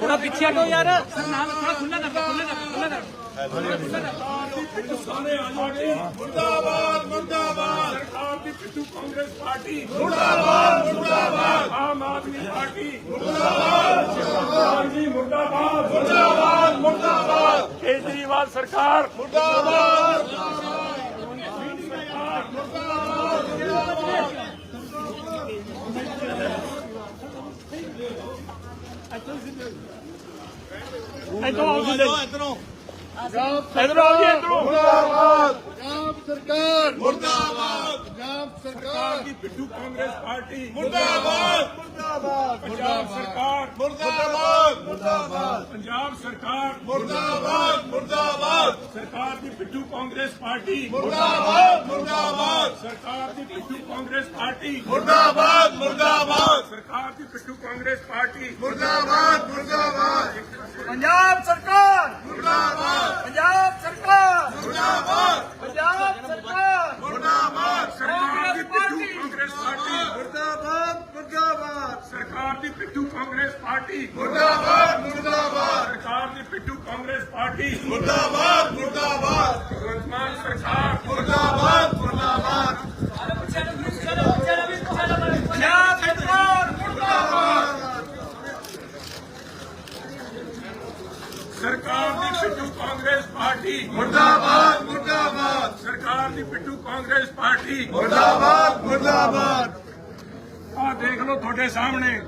ਥੋੜਾ ਪਿੱਛੇ ਹਟੋ ਯਾਰ ਨਾਲ ਥੋੜਾ ਖੁੱਲਾ ਕਰ ਖੁੱਲਾ ਕਰ ਖੁੱਲਾ ਕਰ ਮੁਰਦਾਬਾਦ ਮੁਰਦਾਬਾਦ ਸਰਕਾਰ ਦੀ ਪਿੱਛੂ ਕਾਂਗਰਸ ਪਾਰਟੀ ਮੁਰਦਾਬਾਦ ਮੁਰਦਾਬਾਦ ਆਮ ਆਦਮੀ ਪਾਰਟੀ ਮੁਰਦਾਬਾਦ ਮੁਰਦਾਬਾਦ ਜੀ ਮੁਰਦਾਬਾਦ ਮੁਰਦਾਬਾਦ ਮੁਰਦਾਬਾਦ ਕੇਜਰੀਵਾਲ ਸਰਕਾਰ ਮੁਰਦਾਬਾਦ ਇਧਰੋਂ ਆਓ ਜੀ। ਇਧਰੋਂ। ਇਧਰੋਂ ਆਓ ਜੀ ਇਧਰੋਂ। ਮੁਰਦਾਬਾਦ। ਪੰਜਾਬ ਸਰਕਾਰ। ਮੁਰਦਾਬਾਦ। ਪੰਜਾਬ ਸਰਕਾਰ। ਦੀ ਪਿੱਛੂ ਕਾਂਗਰਸ ਪਾਰਟੀ। ਮੁਰਦਾਬਾਦ। ਮੁਰਦਾਬਾਦ। ਪੰਜਾਬ ਸਰਕਾਰ। ਮੁਰਦਾਬਾਦ। ਮੁਰਦਾਬਾਦ। ਪੰਜਾਬ ਸਰਕਾਰ। ਮੁਰਦਾਬਾਦ। ਮੁਰਦਾਬਾਦ। ਸਰਕਾਰ ਦੀ ਪਿੱਛੂ ਕਾਂਗਰਸ ਪਾਰਟੀ। ਮੁਰਦਾਬਾਦ। ਮੁਰਦਾਬਾਦ ਸਰਕਾਰ ਦੀ ਪਿੱਛੂ ਕਾਂਗਰਸ ਪਾਰਟੀ। ਮੁਰਦਾਬਾਦ ਮੁਰਦਾਬਾਦ। ਸਰਕਾਰ ਦੀ ਪਿੱਛੂ ਕਾਂਗਰਸ ਪਾਰਟੀ। ਮੁਰਦਾਬਾਦ ਮੁਰਦਾਬਾਦ। ਪੰਜਾਬ ਸਰਕਾਰ। ਮੁਰਦਾਬਾਦ। ਪੰਜਾਬ ਸਰਕਾਰ। ਮੁਰਦਾਬਾਦ। ਪੰਜਾਬ ਸਰਕਾਰ। ਮੁਰਦਾਬਾਦ। ਸਰਕਾਰ ਦੀ ਪਿੱਛੂ ਕਾਂਗਰਸ ਪਾਰਟੀ। ਮੁਰਦਾਬਾਦ ਮੁਰਦਾਬਾਦ। ਸਰਕਾਰ ਦੀ ਪਿੱਛੂ ਕਾਂਗਰਸ ਪਾਰਟੀ। ਮੁਰਦਾਬਾਦ ਮੁਰਦਾਬਾਦ। ਸਰਕਾਰ ਦੀ ਪਿੱਛੂ ਕਾਂਗਰਸ ਪਾਰਟੀ। ਮੁਰਦਾਬਾਦ ਮੁਰਦਾਬਾਦ ਭਗਵੰਤ ਮਾਨ ਸਰਕਾਰ ਮੁਰਦਾਬਾਦ ਮੁਰਦਾਬਾਦ ਪੰਜਾਬ ਸਰਕਾਰ ਸਰਕਾਰ ਦੀ ਪਿੱਛੂ ਕਾਂਗਰਸ ਪਾਰਟੀ ਮੁਰਦਾਬਾਦ ਮੁਰਦਾਬਾਦ। ਸਰਕਾਰ ਦੀ ਪਿੱਛੂ ਕਾਂਗਰਸ ਪਾਰਟੀ। ਮੁਰਦਾਬਾਦ ਮੁਰਦਾਬਾਦ। ਆਹ ਦੇਖ ਲਓ ਤੁਹਾਡੇ ਸਾਹਮਣੇ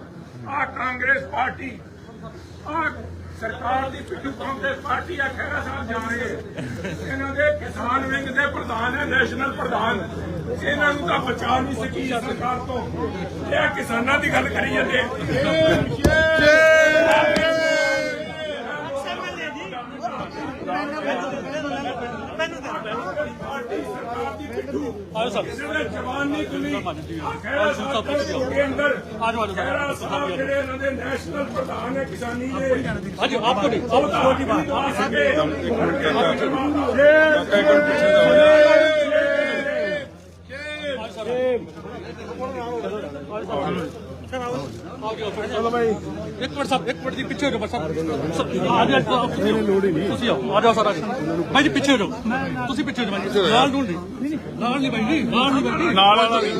ਆਹ ਕਾਂਗਰਸ ਪਾਰਟੀ। ਆਹ ਸਰਕਾਰ ਦੀ ਪਿੱਛੂ ਕਾਂਗਰਸ ਪਾਰਟੀ ਆ ਖਹਿਰਾ ਸਾਹਿਬ ਜਾ ਰਹੇ। ਆ। ਇਹਨਾਂ ਦੇ ਕਿਸਾਨ ਵਿੰਗ ਦੇ ਪ੍ਰਧਾਨ ਹੈ ਨੈਸ਼ਨਲ ਪ੍ਰਧਾਨ। ਇਹਨਾਂ ਨੂੰ ਤਾਂ ਬਚਾ ਨਹੀਂ ਸਕੀ ਸਰਕਾਰ ਤੋਂ। ਇਹ ਕਿਸਾਨਾਂ ਦੀ ਗੱਲ ਕਰੀ ਜਾਂਦੇ। ਦੀ ਆਇਓ ਸਰ। ਜਵਾਨ ਸਾਹਿਬ ਦੇ ਅੰਦਰ ਆਜੋ, ਆਜੋ, ਸਾਹਿਬ ਜਿਹੜੇ ਇਹਨਾਂ ਦੇ ਨੈਸ਼ਨਲ ਪ੍ਰਧਾਨ ਹੈ ਕਿਸਾਨੀ ਦੇ। ਹਾਂਜੀ ਆਪਕੋ ਨਹੀਂ ਤਾਂ ਛੋਟੀ ਬਾਤ। ਆ ਸਕੇ ਚਲੋ ਭਾਈ ਇੱਕ ਮਿੰਟ ਸਾਹਿਬ ਇੱਕ ਮਿੰਟ ਦੀ ਪਿੱਛੇ ਹੋ ਜਾਓ ਸਾਹਿਬ ਆ ਜਾਓ ਲੋੜ ਹੀ ਨਹੀਂ। ਤੁਸੀਂ ਆਓ ਆ ਜਾਓ ਸਰ ਭਾਈ ਜੀ ਪਿੱਛੇ ਹੋ ਜਾਓ। ਤੁਸੀਂ ਪਿੱਛੇ ਹੋ ਜਾਓ ਭਾਈ ਜੀ। ਨਾਲ ਨੂੰ ਨਹੀਂ। ਨਾਲ ਨਹੀਂ ਭਾਈ ਜੀ ਨਾਲ ਨਹੀਂ ਭਾਈ ਜੀ। ਨਾਲ ਵਾਲਾ ਵੀ।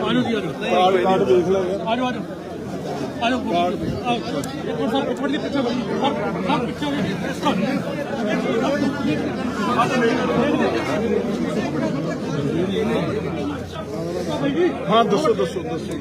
ਆਜੋ ਜੀ ਆਜੋ ਕਾਰਡ ਕਾਰਡ ਦੇਖ ਲੈ ਆਜੋ ਆਜੋ ਆਜੋ ਕਾਰਡ ਇੱਕ ਮਿੰਟ ਸਰ ਇੱਕ ਮਿੰਟ ਪਿੱਛੇ ਜਾਓ। ਸਰ ਸਰ ਪਿੱਛੇ ਹੋ ਜਾਓ। ਹਾਂ ਦੱਸੋ ਦੱਸੋ ਦੱਸੋ।